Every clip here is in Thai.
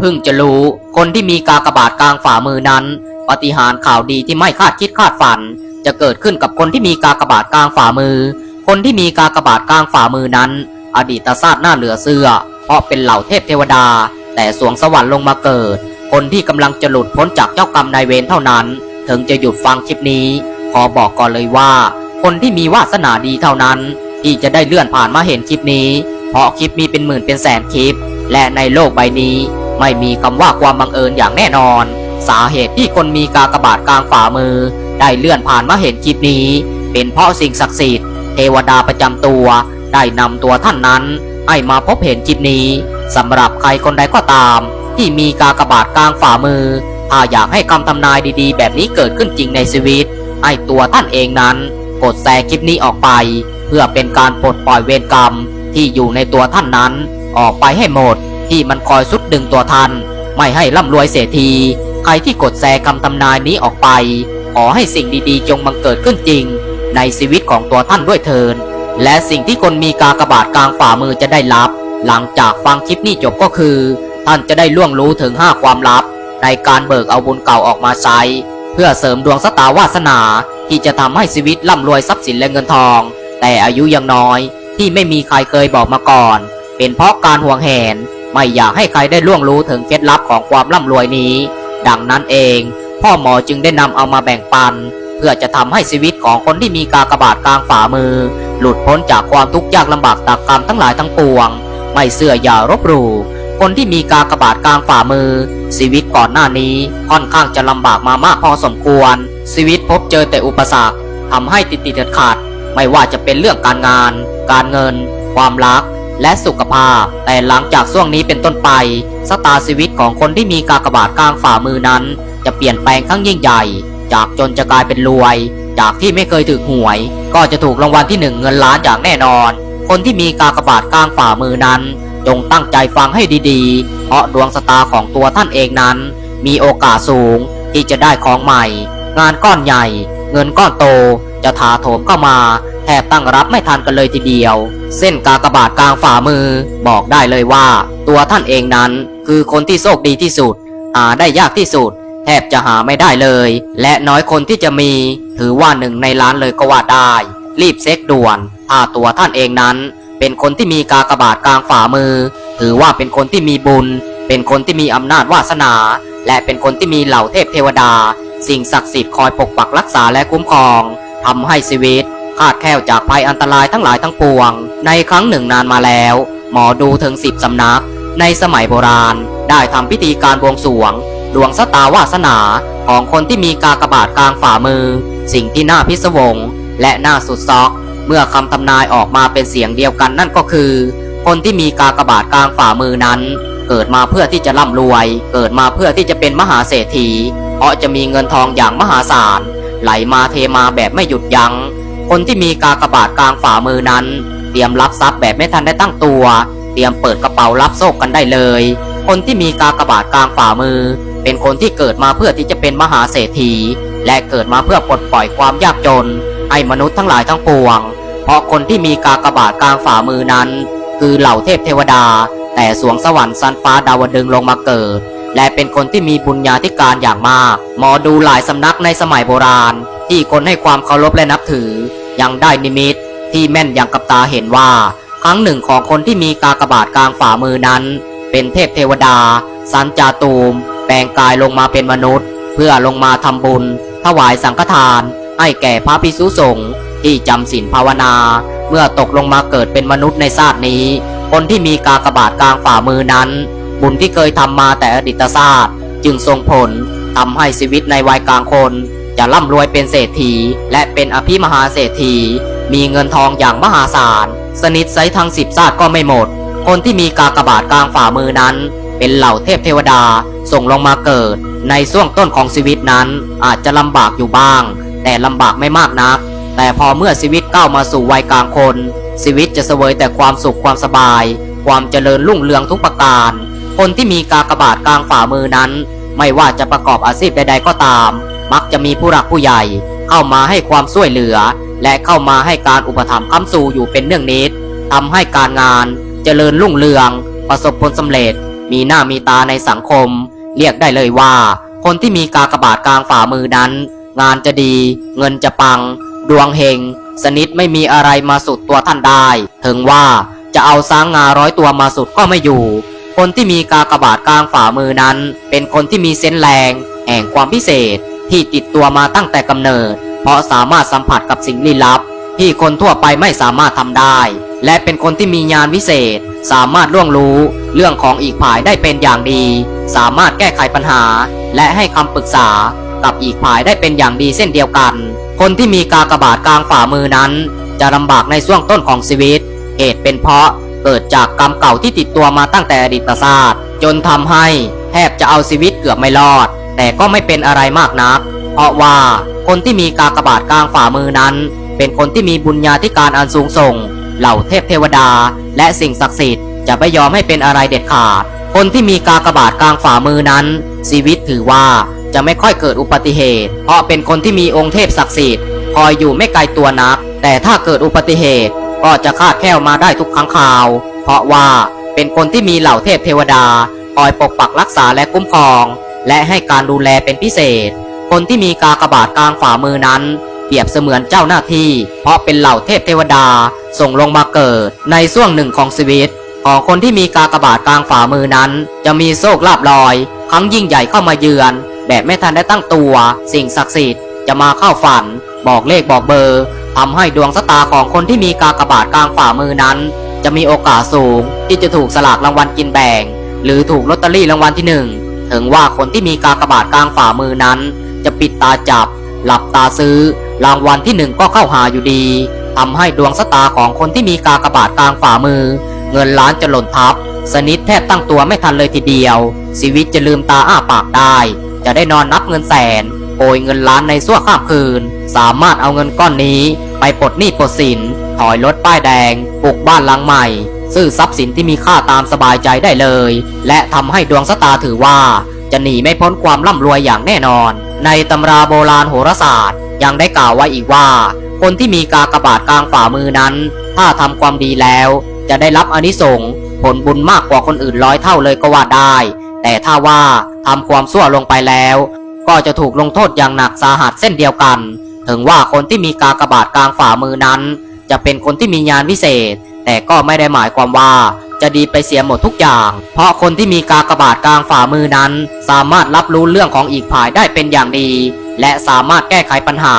เพิ่งจะรู้คนที่มีกากบาทกลางฝ่ามือนั้น ปฏิหารข่าวดีที่ไม่คาดคิดคาดฝัน จะเกิดขึ้นกับคนที่มีกากบาทกลางฝ่ามือ คนที่มีกากบาทกลางฝ่ามือนั้น อดีตชาสติหน้าเหลือเชื่อเพราะเป็นเหล่าเทพเทวดา แต่สวงสวรรค์ลงมาเกิด คนที่กำลังจะหลุดพ้นจากเจ้ากรรมนายเวรเท่านั้น ถึงจะหยุดฟังคลิปนี้ ขอบอกก่อนเลยว่า คนที่มีวาสนาดีเท่านั้น ที่จะได้เลื่อนผ่านมาเห็นคลิปนี้ เพราะคลิปมีเป็นหมื่นเป็นแสนคลิป และในโลกใบนี้ ไม่มีคำว่าความบังเอิญอย่างแน่นอน สาเหตุที่คนมีกากบาทกลางฝ่ามือ ได้เลื่อนผ่านมาเห็นคลิปนี้ เป็นเพราะสิ่งศักดิ์สิทธิ์เทวดาประจำตัว ได้นำตัวท่านนั้น ให้มาพบเห็นคลิปนี้สำหรับใครคนใดก็ตาม ที่มีกากบาทกลางฝ่ามือถ้าอยากให้คำทำนายดีๆ แบบนี้เกิดขึ้นจริงในชีวิตให้ตัวท่านเองนั้น กดแชร์คลิปนี้ออกไป เพื่อเป็นการปลดปล่อยเวรกรรมที่อยู่ในตัวท่านนั้น ออกไปให้หมด ที่มันคอยสุดดึงตัวท่านไม่ให้ร่ำรวยเสียที ใครที่กดแชร์คำทำนายนี้ออกไป ขอให้สิ่งดีๆ จงบังเกิดขึ้นจริง ในชีวิตของตัวท่านด้วยเถิน และสิ่งที่คนมีกากบาทกลางฝ่ามือจะได้รับ หลังจากฟังคลิปนี้จบก็คือ ท่านจะได้ล่วงรู้ถึง 5 ความลับ ในการเบิกเอาบุญเก่าออกมาใช้ เพื่อเสริมดวงสตาวาสนา ที่จะทำให้ชีวิตร่ำรวยทรัพย์สินและเงินทอง แต่อายุยังน้อยที่ไม่มีใครเคยบอกมาก่อน เป็นเพราะการห่วงแหน ไม่อยากให้ใครได้ล่วงรู้ถึงเคล็ดลับของความร่ำรวยนี้ ดังนั้นเอง พ่อหมอจึงได้นำเอามาแบ่งปัน เพื่อจะทำให้ชีวิตของคนที่มีกากบาทกลางฝ่ามือ หลุดพ้นจากความทุกข์ยากลำบากตากกรรมทั้งหลายทั้งปวง ไม่เสื่ออย่ารบหลู่คนที่มีกากบาทกลางฝ่ามือ ชีวิตก่อนหน้านี้ค่อนข้างจะลำบากมามากพอสมควร ชีวิตพบเจอแต่อุปสรรคทำให้ติดติดขัด ไม่ว่าจะเป็นเรื่องการงาน การเงิน ความรัก และสุขภาพ แต่หลังจากช่วงนี้เป็นต้นไปสตาชีวิตของคนที่มีกากบาทกลางฝ่ามือนั้น จะเปลี่ยนแปลงครั้งยิ่งใหญ่ จากจนจะกลายเป็นรวย จากที่ไม่เคยถูกหวย ก็จะถูกรางวัลที่หนึ่งเงินล้านอย่างแน่นอน คนที่มีกากบาทกลางฝ่ามือนั้น จงตั้งใจฟังให้ดีๆ เพราะดวงสตาของตัวท่านเองนั้น มีโอกาสสูงที่จะได้ของใหม่ งานก้อนใหญ่ เงินก้อนโต จะถาโถมเข้ามาแทบตั้งรับไม่ทันกันเลยทีเดียว เส้นกากบาทกลางฝ่ามือ บอกได้เลยว่า ตัวท่านเองนั้นคือคนที่โชคดีที่สุด หาได้ยากที่สุด แทบจะหาไม่ได้เลย และน้อยคนที่จะมี ถือว่าหนึ่งในล้านเลยก็ว่าได้ รีบเซ็กด่วนถ้าตัวท่านเองนั้น เป็นคนที่มีกากบาทกลางฝ่ามือ ถือว่าเป็นคนที่มีบุญ เป็นคนที่มีอำนาจวาสนา และเป็นคนที่มีเหล่าเทพเทวดา สิ่งศักดิ์สิทธิ์คอยปกปักรักษาและคุ้มครอง ทำให้ชีวิตคาดแคล้วจากภัยอันตรายทั้งหลายทั้งปวง ในครั้งหนึ่งนานมาแล้ว หมอดูถึงสิบสำนัก ในสมัยโบราณ ได้ทำพิธีการบวงสรวง ดวงสตาวาสนาของคนที่มีกากบาทกลางฝ่ามือ สิ่งที่น่าพิศวง และน่าสุดซอก เมื่อคำทำนายออกมาเป็นเสียงเดียวกันนั่นก็คือ คนที่มีกากบาทกลางฝ่ามือนั้น เกิดมาเพื่อที่จะร่ำรวย เกิดมาเพื่อที่จะเป็นมหาเศรษฐีเพราะจะมีเงินทองอย่างมหาศาล ไหลมาเทมาแบบไม่หยุดยัง้ง คนที่มีกากบาทกลางฝ่ามือนั้น เตรียมรับทรัพย์แบบไม่ทันได้ตั้งตัว เตรียมเปิดกระเป๋ารับโชคกันได้เลย คนที่มีกากบาทกลางฝ่ามือ เป็นคนที่เกิดมาเพื่อที่จะเป็นมหาเศรษฐี และเกิดมาเพื่อปลดปล่อยความยากจน ให้มนุษย์ทั้งหลายทั้งปวง เพราะคนที่มีกากบาทกลางฝ่ามือนั้น คือเหล่าเทพเทวดา แต่สวงสวรรค์ซันฟ้าดาวดึงลงมาเกิด และเป็นคนที่มีบุญญาธิการอย่างมาก หมอดูหลายสำนักในสมัยโบราณ ที่คนให้ความเคารพและนับถือ ยังได้นิมิต ที่แม่นอย่างกับตาเห็นว่า ครั้งหนึ่งของคนที่มีกากบาทกลางฝ่ามือนั้น เป็นเทพเทวดา สันจาตูม แปลงกายลงมาเป็นมนุษย์ เพื่อลงมาทำบุญ ถวายสังฆทาน ให้แก่พระภิกษุสงฆ์ที่จำศีลภาวนา เมื่อตกลงมาเกิดเป็นมนุษย์ในชาตินี้ คนที่มีกากบาทกลางฝ่ามือนั้น บุญที่เคยทำมาแต่อดีตชาติจึงส่งผลทำให้ชีวิตในวัยกลางคน จะร่ำรวยเป็นเศรษฐี และเป็นอภิมหาเศรษฐี มีเงินทองอย่างมหาศาล สนิทไซทั้งสิบชาติก็ไม่หมด คนที่มีกากบาทกลางฝ่ามือนั้น เป็นเหล่าเทพเทวดาส่งลงมาเกิด ในช่วงต้นของชีวิตนั้นอาจจะลำบากอยู่บ้าง แต่ลำบากไม่มากนัก แต่พอเมื่อชีวิตก้าวมาสู่วัยกลางคนชีวิตจะเสวยแต่ความสุขความสบาย ความเจริญรุ่งเรืองทุกประการ คนที่มีกากบาทกลางฝ่ามือนั้น ไม่ว่าจะประกอบอาชีพใด ๆ ก็ตาม มักจะมีผู้หลักผู้ใหญ่ เข้ามาให้ความช่วยเหลือ และเข้ามาให้การอุปถัมภ์ค้ำสู่อยู่เป็นเนื่องนิดทำให้การงานเจริญรุ่งเรือง ประสบผลสำเร็จ มีหน้ามีตาในสังคม เรียกได้เลยว่า คนที่มีกากบาทกลางฝ่ามือนั้น งานจะดี เงินจะปัง ดวงเฮงสนิทไม่มีอะไรมาสุดตัวท่านได้ ถึงว่าจะเอาสร้างงาร้อยตัวมาสุดก็ไม่อยู่ คนที่มีกากบาทกลางฝ่ามือนั้น เป็นคนที่มีเส้นแรงแห่งความพิเศษที่ติดตัวมาตั้งแต่กำเนิด เพราะสามารถสัมผัสกับสิ่งลี้ลับ ที่คนทั่วไปไม่สามารถทำได้ และเป็นคนที่มีญาณวิเศษ สามารถล่วงรู้ เรื่องของอีกฝ่ายได้เป็นอย่างดี สามารถแก้ไขปัญหา และให้คำปรึกษากับอีกฝ่ายได้เป็นอย่างดีเส้นเดียวกัน คนที่มีกากบาทกลางฝ่ามือนั้น จะลำบากในช่วงต้นของชีวิต เหตุเป็นเพราะ เกิดจากกรรมเก่าที่ติดตัวมาตั้งแต่อดีตศาสตร์ จนทำให้แทบจะเอาชีวิตเกือบไม่รอด แต่ก็ไม่เป็นอะไรมากนัก เพราะว่าคนที่มีกากบาทกลางฝ่ามือนั้น เป็นคนที่มีบุญญาธิการอันสูงส่ง เหล่าเทพเทวดา และสิ่งศักดิ์สิทธิ์จะไม่ยอมให้เป็นอะไรเด็ดขาด คนที่มีกากบาทกลางฝ่ามือนั้น ชีวิตถือว่าจะไม่ค่อยเกิดอุบัติเหตุ เพราะเป็นคนที่มีองค์เทพศักดิ์สิทธิ์คอยอยู่ไม่ไกลตัวนัก แต่ถ้าเกิดอุบัติเหตุ ก็จะคาดแคล้วมาได้ทุกครั้งคราว เพราะว่าเป็นคนที่มีเหล่าเทพเทวดา คอยปกปักรักษาและคุ้มครอง และให้การดูแลเป็นพิเศษ คนที่มีกากบาทกลางฝ่ามือนั้น เปรียบเสมือนเจ้าหน้าที่ เพราะเป็นเหล่าเทพเทวดาส่งลงมาเกิด ในช่วงหนึ่งของชีวิต ของคนที่มีกากบาทกลางฝ่ามือนั้น จะมีโชคลาภลอย ครั้งยิ่งใหญ่เข้ามาเยือน แบบไม่ทันได้ตั้งตัว สิ่งศักดิ์สิทธิ์จะมาเข้าฝัน บอกเลขบอกเบอร์ ทำให้ดวงชะตาของคนที่มีกากบาทกลางฝ่ามือนั้น จะมีโอกาสสูงที่จะถูกสลากรางวัลกินแบ่ง หรือถูกลอตเตอรี่รางวัลที่หนึ่งถึงว่าคนที่มีกากบาทกลางฝ่ามือนั้น จะปิดตาจับ หลับตาซื้อ รางวัลที่หนึ่งก็เข้าหาอยู่ดีทำให้ดวงชะตาของคนที่มีกากบาทกลางฝ่ามือ เงินล้านจะหล่นทับ สนิทแทบตั้งตัวไม่ทันเลยทีเดียวชีวิตจะลืมตาอ้าปากได้ จะได้นอนนับเงินแสน โกยเงินล้านในชั่วข้ามคืน สามารถเอาเงินก้อนนี้ ไปปลดหนี้ปลดสิน ถอยรถป้ายแดงปลูกบ้านหลังใหม่ ซื้อทรัพย์สินที่มีค่าตามสบายใจได้เลย และทำให้ดวงชะตาถือว่า จะหนีไม่พ้นความร่ำรวยอย่างแน่นอน ในตำราโบราณโหราศาสตร์ ยังได้กล่าวไว้อีกว่า คนที่มีกากบาทกลางฝ่ามือนั้น ถ้าทำความดีแล้ว จะได้รับอนิสงส์ผลบุญมากกว่าคนอื่นร้อยเท่าเลยก็ว่าได้แต่ถ้าว่าทำความชั่วลงไปแล้ว ก็จะถูกลงโทษอย่างหนักสาหัสเส้นเดียวกัน ถึงว่าคนที่มีกากบาทกลางฝ่ามือนั้น จะเป็นคนที่มีญาณวิเศษ แต่ก็ไม่ได้หมายความว่าจะดีไปเสียหมดทุกอย่าง เพราะคนที่มีกากบาทกลางฝ่ามือนั้น สามารถรับรู้เรื่องของอีกฝ่ายได้เป็นอย่างดี และสามารถแก้ไขปัญหา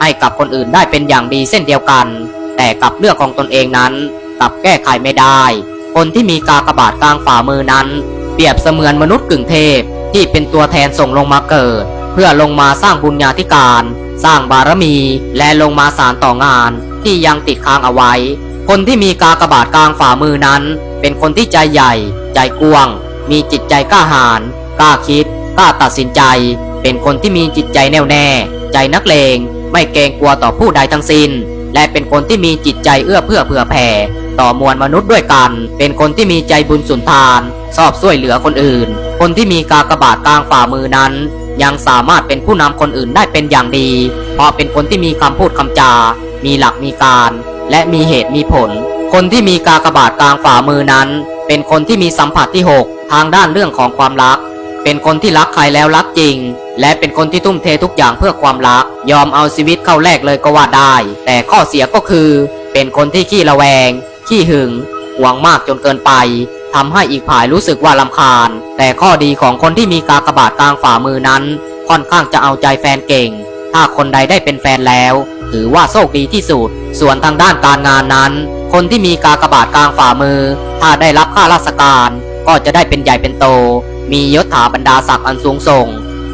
ให้กับคนอื่นได้เป็นอย่างดีเส้นเดียวกัน แต่กับเรื่องของตนเองนั้นกลับแก้ไขไม่ได้ คนที่มีกากบาทกลางฝ่ามือนั้น เปรียบเสมือนมนุษย์กึ่งเทพ ที่เป็นตัวแทนส่งลงมาเกิด เพื่อลงมาสร้างบุญญาธิการ สร้างบารมี และลงมาสารต่องานที่ยังติดค้างเอาไว้ คนที่มีกากบาทกลางฝ่ามือนั้น เป็นคนที่ใจใหญ่ ใจกว้าง มีจิตใจกล้าหาญกล้าคิดกล้าตัดสินใจ เป็นคนที่มีจิตใจแน่วแน่ ใจนักเลง ไม่เกรงกลัวต่อผู้ใดทั้งสิ้น และเป็นคนที่มีจิตใจเอื้อเพื่อเผื่อแผ่ ต่อมวลมนุษย์ด้วยกัน เป็นคนที่มีใจบุญสุนทาน ชอบช่วยเหลือคนอื่น คนที่มีกากบาทกลางฝ่ามือนั้น ยังสามารถเป็นผู้นำคนอื่นได้เป็นอย่างดี เพราะเป็นคนที่มีคำพูดคำจา มีหลักมีการ และมีเหตุมีผล คนที่มีกากบาทกลางฝ่ามือนั้น เป็นคนที่มีสัมผัสที่ 6 ทางด้านเรื่องของความรัก เป็นคนที่รักใครแล้วรักจริง และเป็นคนที่ทุ่มเททุกอย่างเพื่อความรัก ยอมเอาชีวิตเข้าแลกเลยก็ว่าได้ แต่ข้อเสียก็คือ เป็นคนที่ขี้ระแวง ขี้หึงหวงมากจนเกินไป ทำให้อีกฝ่ายรู้สึกว่าลำคาญ แต่ข้อดีของคนที่มีกากบาทกลางฝ่ามือนั้น ค่อนข้างจะเอาใจแฟนเก่ง ถ้าคนใดได้เป็นแฟนแล้ว ถือว่าโชคดีที่สุด ส่วนทางด้านการงานนั้น คนที่มีกากบาทกลางฝ่ามือ ถ้าได้รับข้าราชการ ก็จะได้เป็นใหญ่เป็นโต มียศถาบรรดาศักดิ์อันสูงส่ง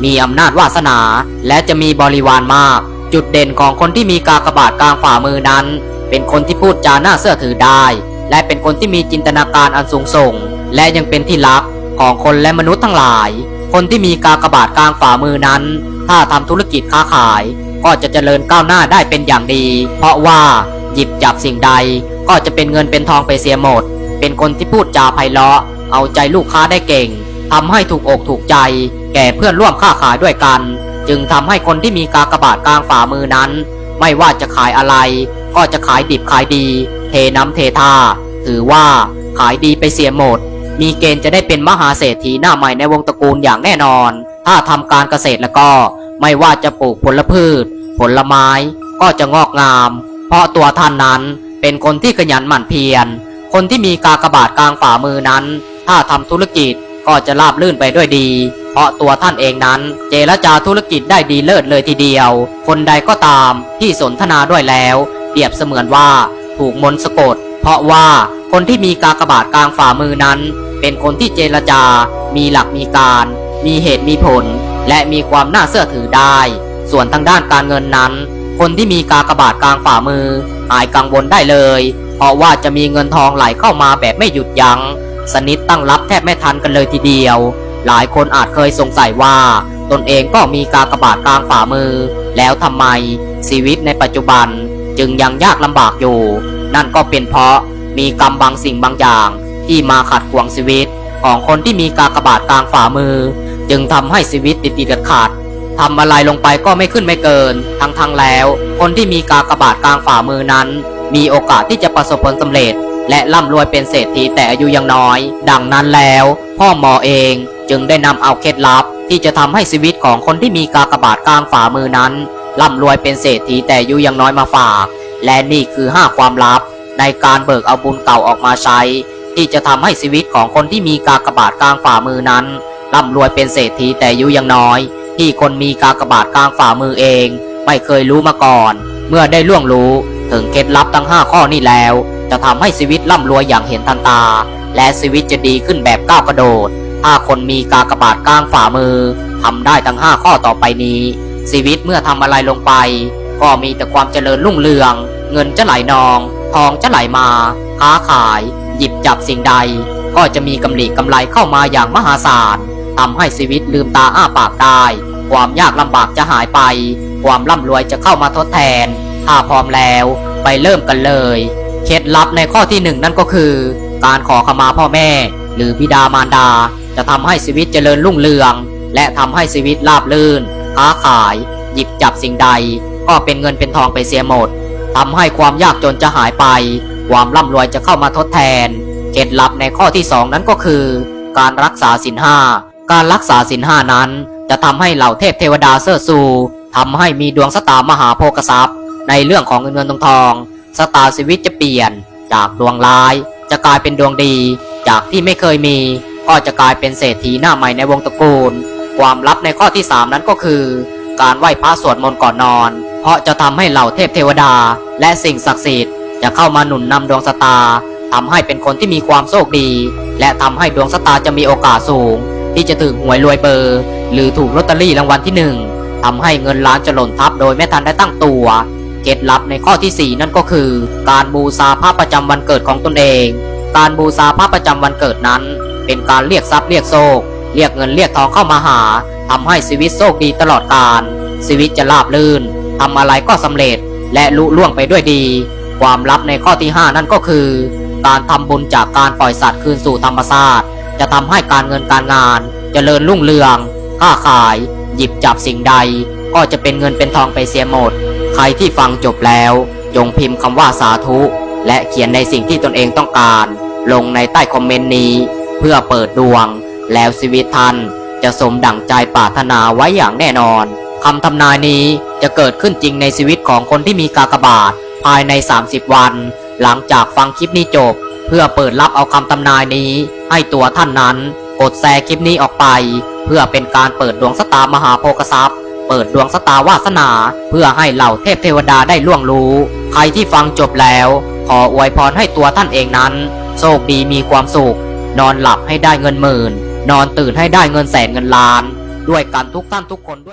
มีอำนาจวาสนา และจะมีบริวารมาก จุดเด่นของคนที่มีกากบาทกลางฝ่ามือนั้น เป็นคนที่พูดจาน่าเชื่อถือได้ และเป็นคนที่มีจินตนาการอันสูงส่ง และยังเป็นที่รักของคนและมนุษย์ทั้งหลาย คนที่มีกากบาทกลางฝ่ามือนั้น ถ้าทำธุรกิจค้าขาย ก็จะเจริญก้าวหน้าได้เป็นอย่างดี เพราะว่าหยิบจับสิ่งใด ก็จะเป็นเงินเป็นทองไปเสียหมด เป็นคนที่พูดจาไพเราะ เอาใจลูกค้าได้เก่งทำให้ถูกอกถูกใจ แก่เพื่อนร่วมค้าขายด้วยกัน จึงทำให้คนที่มีกากบาทกลางฝ่ามือนั้น ไม่ว่าจะขายอะไร ก็จะขายดิบขายดี เทน้ำเทท่า ถือว่าขายดีไปเสียหมด มีเกณฑ์จะได้เป็นมหาเศรษฐีหน้าใหม่ในวงตระกูลอย่างแน่นอน ถ้าทำการเกษตรแล้วก็ ไม่ว่าจะปลูกผลพืช ผลไม้ก็จะงอกงาม เพราะตัวท่านนั้นเป็นคนที่ขยันหมั่นเพียร คนที่มีกากบาทกลางฝ่ามือนั้น ถ้าทำธุรกิจก็จะราบลื่นไปด้วยดี เพราะตัวท่านเองนั้น เจรจาธุรกิจได้ดีเลิศเลยทีเดียว คนใดก็ตามที่สนทนาด้วยแล้ว เปรียบเสมือนว่าถูกมนต์สะกด เพราะว่าคนที่มีกากบาทกลางฝ่ามือนั้น เป็นคนที่เจรจา มีหลักมีการ มีเหตุมีผล และมีความน่าเชื่อถือได้ ส่วนทางด้านการเงินนั้น คนที่มีกากบาทกลางฝ่ามือหายกังวลได้เลย เพราะว่าจะมีเงินทองไหลเข้ามาแบบไม่หยุดยัง้ง สนิทตั้งรับแทบไม่ทันกันเลยทีเดียว หลายคนอาจเคยสงสัยว่า ตนเองก็มีกากบาทกลางฝ่ามือ แล้วทำไมชีวิตในปัจจุบัน จึงยังยากลำบากอยู่ นั่นก็เป็นเพราะมีกรรมบางสิ่งบางอย่าง ที่มาขัดขวางชีวิต ของคนที่มีกากบาทกลางฝ่ามือ จึงทำให้ชีวิตติดติดขัดทำอะไรลงไปก็ไม่ขึ้นไม่เกิน ทั้งทางแล้ว คนที่มีกากบาทกลางฝ่ามือนั้น มีโอกาสที่จะประสบผลสำเร็จ และร่ำรวยเป็นเศรษฐีแต่อายุยังน้อย ดังนั้นแล้ว พ่อหมอเองจึงได้นำเอาเคล็ดลับ ที่จะทำให้ชีวิตของคนที่มีกากบาทกลางฝ่ามือนั้น ร่ำรวยเป็นเศรษฐีแต่อายุยังน้อยมาฝาก และนี่คือ 5 ความลับ ในการเบิกเอาบุญเก่าออกมาใช้ ที่จะทำให้ชีวิตของคนที่มีกากบาทกลางฝ่ามือนั้นร่ำรวยเป็นเศรษฐีแต่อายุยังน้อย ที่คนมีกากบาทกลางฝ่ามือเอง ไม่เคยรู้มาก่อน เมื่อได้ล่วงรู้ถึงเคล็ดลับทั้ง 5 ข้อนี้แล้ว จะทำให้ชีวิตร่ำรวยอย่างเห็นทันตา และชีวิตจะดีขึ้นแบบก้าวกระโดดถ้าคนมีกากบาทกลางฝ่ามือทำได้ทั้ง 5 ข้อต่อไปนี้ ชีวิตเมื่อทำอะไรลงไป ก็มีแต่ความเจริญรุ่งเรือง เงินจะไหลนอง ทองจะไหลมา ค้าขาย หยิบจับสิ่งใด ก็จะมีกำไรกำไรเข้ามาอย่างมหาศาลทำให้ชีวิตลืมตาอ้าปากได้ ความยากลำบากจะหายไป ความร่ำรวยจะเข้ามาทดแทน ถ้าพร้อมแล้วไปเริ่มกันเลย เคล็ดลับในข้อที่หนึ่งนั่นก็คือ การขอขมาพ่อแม่ หรือบิดามารดา จะทำให้ชีวิตเจริญรุ่งเรือง และทำให้ชีวิตราบรื่น ค้าขาย หยิบจับสิ่งใด ก็เป็นเงินเป็นทองไปเสียหมดทำให้ความยากจนจะหายไป ความร่ำรวยจะเข้ามาทดแทนเคล็ดลับในข้อที่สองนั้นก็คือ การรักษาศีลห้าการรักษาศีลห้านั้นจะทำให้เหล่าเทพเทวดาเสื้อสูทำให้มีดวงสตามหาโภคทรัพย์ ในเรื่องของเงินเงินทองทองสตาร์ชีวิตจะเปลี่ยน จากดวงร้าย จะกลายเป็นดวงดี จากที่ไม่เคยมี ก็จะกลายเป็นเศรษฐีหน้าใหม่ในวงตระกูล ความลับในข้อที่ 3 นั้นก็คือ การไหว้พระสวดมนต์ก่อนนอน เพราะจะทำให้เหล่าเทพเทวดา และสิ่งศักดิ์สิทธิ์จะเข้ามาหนุนนำดวงสตาร์ทำให้เป็นคนที่มีความโชคดี และทำให้ดวงสตาจะมีโอกาสสูง ที่จะถูกหวยรวยเบอร์ หรือถูกลอตเตอรี่รางวัลที่หนึ่งทำให้เงินล้านจะหล่นทับโดยไม่ทันได้ตั้งตัวเคล็ดลับในข้อที่ 4 นั่นก็คือ การบูชาพระประจำวันเกิดของตนเอง การบูชาพระประจำวันเกิดนั้น เป็นการเรียกทรัพย์เรียกโชค เรียกเงินเรียกทองเข้ามาหาทำให้ชีวิตโชคดีตลอดกาลชีวิตจะราบรื่นทำอะไรก็สำเร็จและลุล่วงไปด้วยดี ความลับในข้อที่ 5 นั่นก็คือ การทำบุญจากการปล่อยสัตว์คืนสู่ธรรมชาติจะทำให้การเงินการงานเจริญรุ่งเรืองค้าขาย หยิบจับสิ่งใด ก็จะเป็นเงินเป็นทองไปเสียหมด ใครที่ฟังจบแล้ว จงพิมพ์คำว่าสาธุ และเขียนในสิ่งที่ตนเองต้องการ ลงในใต้คอมเมนต์นี้ เพื่อเปิดดวง แล้วชีวิตท่านจะสมดั่งใจปรารถนาไว้อย่างแน่นอนคำทำนายนี้จะเกิดขึ้นจริงในชีวิตของคนที่มีกากบาทภายใน 30 วัน หลังจากฟังคลิปนี้จบ เพื่อเปิดรับเอาคำทำนายนี้ ให้ตัวท่านนั้น กดแชร์คลิปนี้ออกไป เพื่อเป็นการเปิดดวงสตามหาโภคทรัพย์ เปิดดวงสตาวาสนา เพื่อให้เหล่าเทพเทวดาได้ล่วงรู้ ใครที่ฟังจบแล้ว ขออวยพรให้ตัวท่านเองนั้น โชคดีมีความสุข นอนหลับให้ได้เงินหมื่น นอนตื่นให้ได้เงินแสนเงินล้าน ด้วยกันทุกท่านทุกคนด้วย